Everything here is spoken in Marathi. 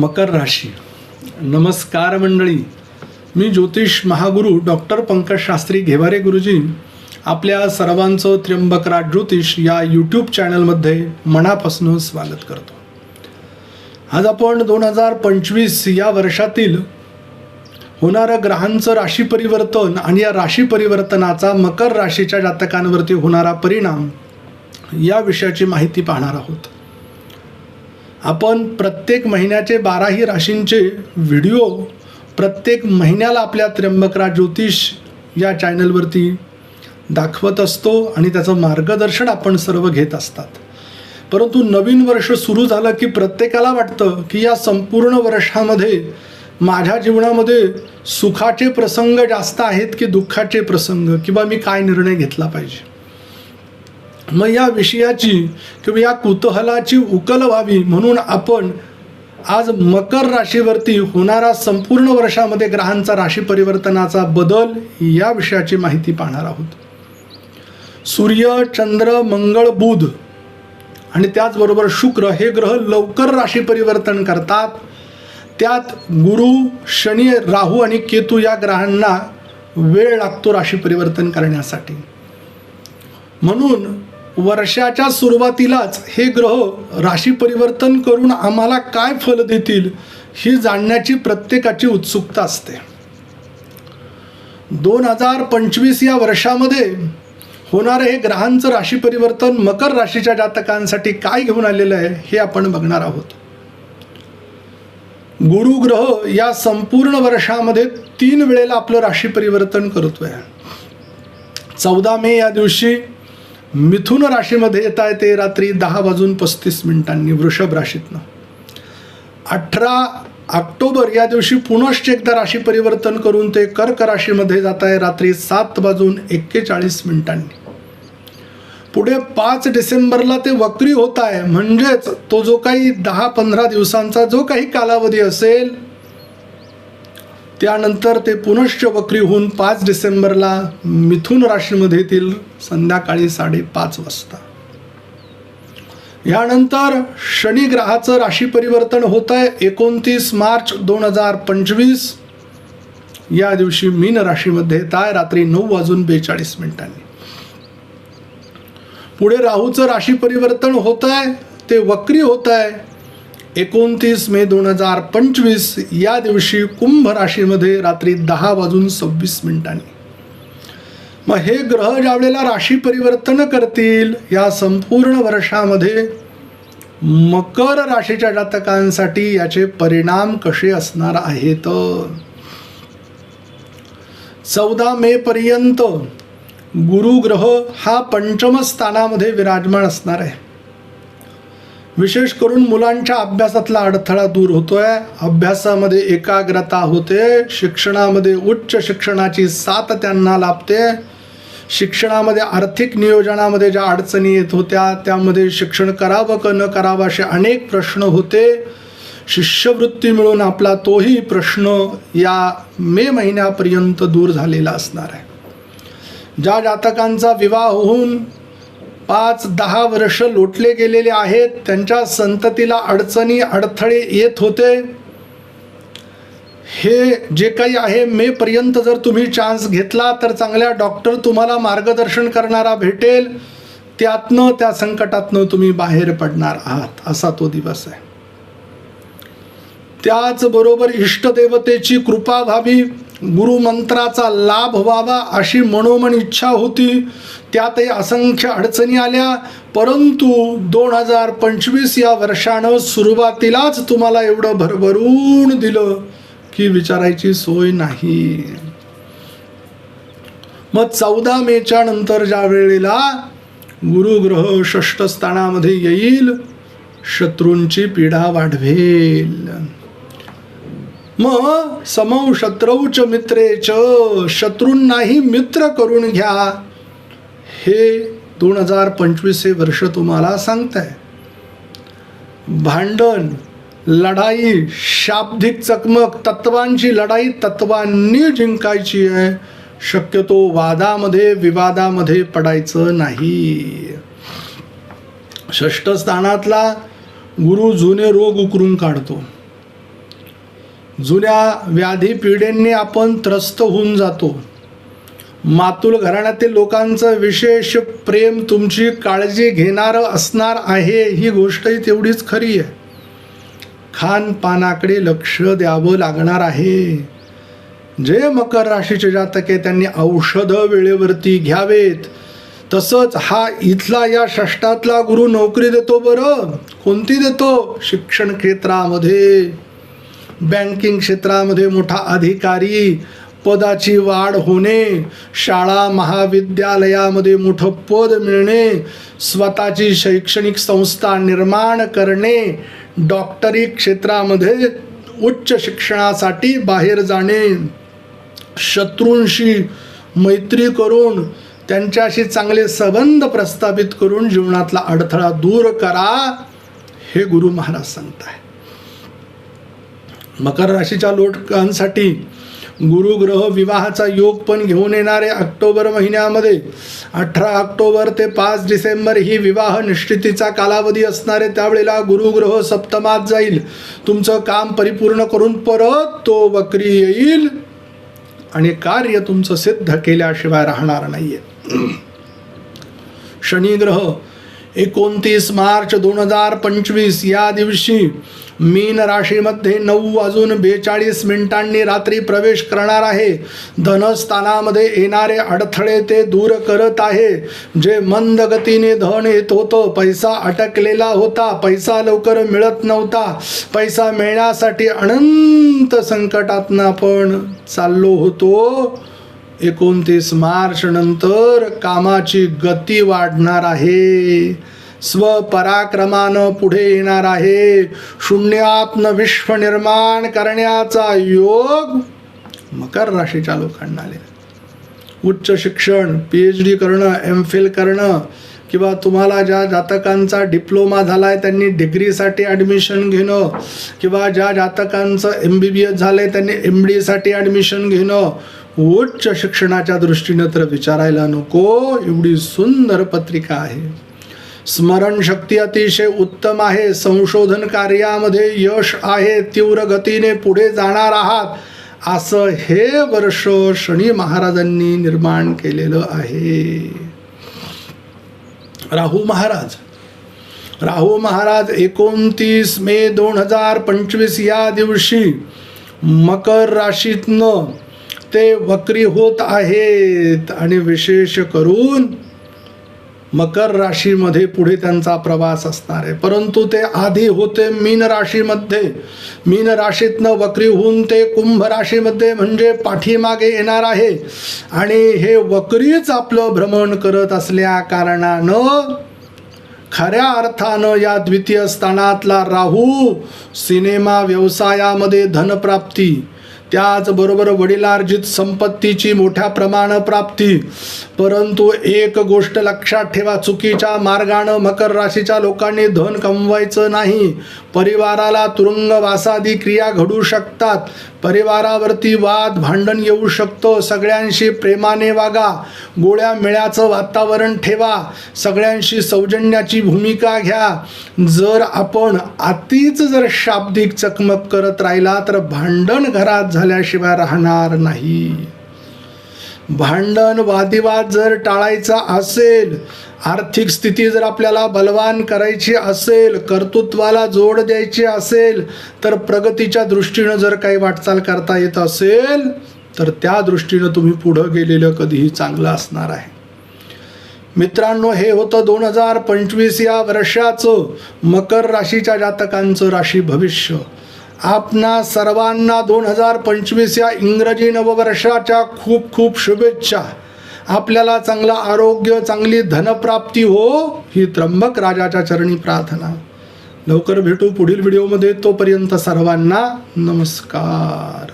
मकर राशी. नमस्कार मंडळी. मी ज्योतिष महागुरू डॉक्टर पंकज शास्त्री घेवारे गुरुजी. आपल्या सर्वांचं त्र्यंबकराज ज्योतिष या यूट्यूब चॅनलमध्ये मनापासून स्वागत करतो. आज आपण दोन हजार पंचवीस या वर्षातील होणारं ग्रहांचं राशी परिवर्तन आणि या राशी परिवर्तनाचा मकर राशीच्या जातकांवरती होणारा परिणाम या विषयाची माहिती पाहणार आहोत. आपण प्रत्येक महिन्याचे बाराही राशींचे व्हिडिओ प्रत्येक महिन्याला आपल्या त्र्यंबकराज ज्योतिष या चॅनलवरती दाखवत असतो आणि त्याचं मार्गदर्शन आपण सर्व घेत असतात. परंतु नवीन वर्ष सुरू झालं की प्रत्येकाला वाटतं की या संपूर्ण वर्षामध्ये माझ्या जीवनामध्ये सुखाचे प्रसंग जास्त आहेत की दुःखाचे प्रसंग? किंवा मी काय निर्णय घेतला पाहिजे? मग या विषयाची किंवा या कुतूहलाची उकल व्हावी म्हणून आपण आज मकर राशीवरती होणारा संपूर्ण वर्षामध्ये ग्रहांचा राशी परिवर्तनाचा बदल या विषयाची माहिती पाहणार आहोत. सूर्य चंद्र मंगळ बुध आणि त्याचबरोबर शुक्र हे ग्रह लवकर राशी परिवर्तन करतात. त्यात गुरु शनी राहू आणि केतू या ग्रहांना वेळ लागतो राशी परिवर्तन करण्यासाठी. म्हणून वर्षाच्या सुरुवातीलाच हे ग्रह राशी परिवर्तन करून आम्हाला काय फल देतील ही जाणण्याची प्रत्येकाची उत्सुकता असते. दोन हजार पंचवीस या वर्षामध्ये होणारं हे ग्रहांचं राशी परिवर्तन मकर राशीच्या जातकांसाठी काय घेऊन आलेलं आहे हे आपण बघणार आहोत. गुरु ग्रह या संपूर्ण वर्षामध्ये तीन वेळेला आपलं राशी परिवर्तन करतोय. चौदा मे या दिवशी मिथुन राशीमध्ये येत आहे ते रात्री दहा वाजून पस्तीस मिनिटांनी वृषभ राशीतनं. अठरा ऑक्टोबर या दिवशी पुनश्च एकदा राशी परिवर्तन करून ते कर्क राशीमध्ये जात आहे रात्री सात वाजून एक्केचाळीस मिनिटांनी. पुढे पाच डिसेंबरला ते वक्री होत आहे. म्हणजेच तो जो काही दहा पंधरा दिवसांचा जो काही कालावधी असेल त्यानंतर ते पुनश्च वक्री होऊन पाच डिसेंबरला मिथुन राशीमध्ये येतील संध्याकाळी साडेपाच वाजता. यानंतर शनी ग्रहाचं राशी परिवर्तन होत आहे एकोणतीस मार्च दोन हजार पंचवीस या दिवशी मीन राशीमध्ये येत आहे. रात्री नऊ वाजून बेचाळीस मिनिटांनी. पुढे राहूचं राशी परिवर्तन होत आहे ते वक्री होत आहे एकोणतीस मे दोन हजार पंचवीस या दिवशी कुंभ राशीमध्ये रात्री दहा वाजून सव्वीस मिनिटांनी. मग हे ग्रह ज्यावेळेला राशी परिवर्तन करतील या संपूर्ण वर्षामध्ये मकर राशीच्या जातकांसाठी याचे परिणाम कसे असणार आहेत? चौदा मे पर्यंत गुरुग्रह हा पंचम स्थानामध्ये विराजमान असणार आहे. विशेष करून मुलांच्या अभ्यासातला अडथळा दूर होतोय. अभ्यासामध्ये एकाग्रता होते. शिक्षणामध्ये उच्च शिक्षणाची साथ त्यांना लाभते. शिक्षणामध्ये आर्थिक नियोजनामध्ये ज्या अडचणी येत होत्या त्यामध्ये शिक्षण करावं का न करावं असे अनेक प्रश्न होते. शिष्यवृत्ती मिळून आपला तोही प्रश्न या मे महिन्यापर्यंत दूर झालेला असणार आहे. ज्या जातकांचा विवाह होऊन पाच दहा वर्ष लोटले गेलेले आहेत. त्यांच्या संततीला अडचणी अडथळे येत होते. हे जे काही आहे मेपर्यंत जर तुम्ही चान्स घेतला तर चांगल्या डॉक्टर तुम्हाला मार्गदर्शन करणारा भेटेल. त्यातनं त्या संकटातनं तुम्ही बाहेर पडणार आहात. असा तो दिवस आहे. त्याचबरोबर इष्टदेवतेची कृपा व्हावी गुरुमंत्राचा लाभ व्हावा अशी मनोमन इच्छा होती. त्यातही असंख्य अडचणी आल्या. परंतु दोन हजार पंचवीस या वर्षानं सुरुवातीलाच तुम्हाला एवढं भरभरून दिलं की विचारायची सोय नाही. मग चौदा मेच्या नंतर ज्या वेळेला गुरुग्रह षष्ठ स्थानामध्ये येईल शत्रूंची पीडा वाढवेल. मग समौ शत्रौच मित्रेच शत्रूंनाही मित्र करून घ्या. हे दोन हजार पंचवीस हे वर्ष तुम्हाला सांगत आहे भांडण लढाई शाब्दिक चकमक तत्वांची लढाई तत्वांनी जिंकायची आहे. शक्यतो वादामध्ये विवादामध्ये पडायचं नाही. षष्ठ स्थानातला गुरु जुने रोग उकरून काढतो. जुन्या व्याधी पिढ्यांनी आपण त्रस्त होऊन जातो. मातुल घराण्यातील लोकांचं विशेष प्रेम तुमची काळजी घेणारं असणार आहे ही गोष्टही तेवढीच खरी आहे. खानपानाकडे लक्ष द्यावं लागणार आहे. जे मकर राशीचे जातक आहे त्यांनी औषधं वेळेवरती घ्यावेत. तसंच हा इथला या षष्टातला गुरु नोकरी देतो बरं. कोणती देतो? शिक्षण क्षेत्रामध्ये. बँकिंग क्षेत्रामध्ये मोठा अधिकारी. पदाची वाढ होणे शाळा महाविद्यालयामध्ये मोठं पद मिळणे स्वतःची शैक्षणिक संस्था निर्माण करणे डॉक्टरी क्षेत्रामध्ये उच्च शिक्षणासाठी बाहेर जाणे शत्रूंशी मैत्री करून त्यांच्याशी चांगले संबंध प्रस्थापित करून जीवनातला अडथळा दूर करा हे गुरु महाराज सांगताय मकर राशीच्या लोकांसाठी गुरुग्रह विवाहाचा योग पण घेऊन येणारे ऑक्टोबर महिन्यामध्ये अठरा ऑक्टोबर ते पाच डिसेंबर ही विवाह निश्चितीचा कालावधी असणारे त्यावेळेला गुरुग्रह सप्तमात जाईल. तुमचं काम परिपूर्ण करून परत तो वक्री येईल आणि कार्य तुमचं सिद्ध केल्याशिवाय राहणार नाहीये. शनिग्रह एकोणतीस मार्च दोन हजार पंचवीस या दिवशी मीन राशीमध्ये नऊ वाजून बेचाळीस मिनिटांनी रात्री प्रवेश करणार आहे. धनस्थानामध्ये येणारे अडथळे ते दूर करत आहे. जे मंद गतीने धन येत होतं पैसा अटकलेला होता पैसा लवकर मिळत नव्हता. पैसा मिळण्यासाठी अनंत संकटातनं आपण चाललो होतो. एकोणतीस मार्च नंतर कामाची गती वाढणार आहे. स्वपराक्रमानं पुढे येणार आहे. शून्यात्न विश्व निर्माण करण्याचा योग मकर राशीच्या लोकांना आले उच्च शिक्षण पी एच डी करणं एम फिल करणं किंवा तुम्हाला ज्या जातकांचा डिप्लोमा झाला आहे त्यांनी डिग्रीसाठी ॲडमिशन घेणं किंवा ज्या जातकांचं एम बी बी एस झालं आहे त्यांनी एम डीसाठी ॲडमिशन घेणं उच्च शिक्षणाच्या दृष्टीनं तर विचारायला नको. एवढी सुंदर पत्रिका आहे. स्मरणशक्ती अतिशय उत्तम आहे. संशोधन कार्यामध्ये यश आहे. तीव्र गतीने पुढे जाणार आहात. असं हे वर्ष शनी महाराजांनी निर्माण केलेलं आहे. राहू महाराज. राहू महाराज एकोणतीस मे दोन हजार पंचवीस या दिवशी मकर राशीतनं ते वक्री होत आहेत. आणि विशेष करून मकर राशीमध्ये पुढे त्यांचा प्रवास असणार आहे. परंतु ते आधी होते मीन राशीमध्ये. मीन राशीतनं वक्री होऊन ते कुंभ राशीमध्ये म्हणजे पाठीमागे येणार आहे. आणि हे वक्रीच आपलं भ्रमण करत असल्या कारणानं खऱ्या अर्थानं या द्वितीय स्थानातला राहू सिनेमा व्यवसायामध्ये धनप्राप्ती. त्याचबरोबर वडिलार्जित संपत्तीची मोठ्या प्रमाण प्राप्ती. परंतु एक गोष्ट लक्षात ठेवा चुकीच्या मार्गानं मकर राशीच्या लोकांनी धन कमवायचं नाही. परिवाराला तुरुंगवासादी क्रिया घडू शकतात. परिवारावरती वाद भांडण येऊ शकतं. सगळ्यांशी प्रेमाने वागा. गोळ्या मेळ्याचं वातावरण ठेवा. सगळ्यांशी सौजन्याची भूमिका घ्या. जर आपण आतीच जर शाब्दिक चकमक करत राहिला तर भांडण घरात झाल्याशिवाय राहणार नाही. भांडण वादिवाद जर टाळायचा असेल आर्थिक स्थिती जर आपल्याला बलवान करायची असेल कर्तृत्वाला जोड द्यायची असेल तर प्रगतीच्या दृष्टीनं जर काही वाटचाल करता येत असेल तर त्या दृष्टीनं तुम्ही पुढं गेलेलं कधीही चांगलं असणार आहे. मित्रांनो हे होतं दोन हजार पंचवीस या वर्षाचं मकर राशीच्या जातकांचं राशी भविष्य. आपणा सर्वांना दोन हजार पंचवीस या इंग्रजी नववर्षाच्या खूप खूप शुभेच्छा. आपल्याला चांगलं आरोग्य चांगली धनप्राप्ती हो ही त्र्यंबक राजाच्या चरणी प्रार्थना. लवकर भेटू पुढील व्हिडिओमध्ये तोपर्यंत सर्वांना नमस्कार.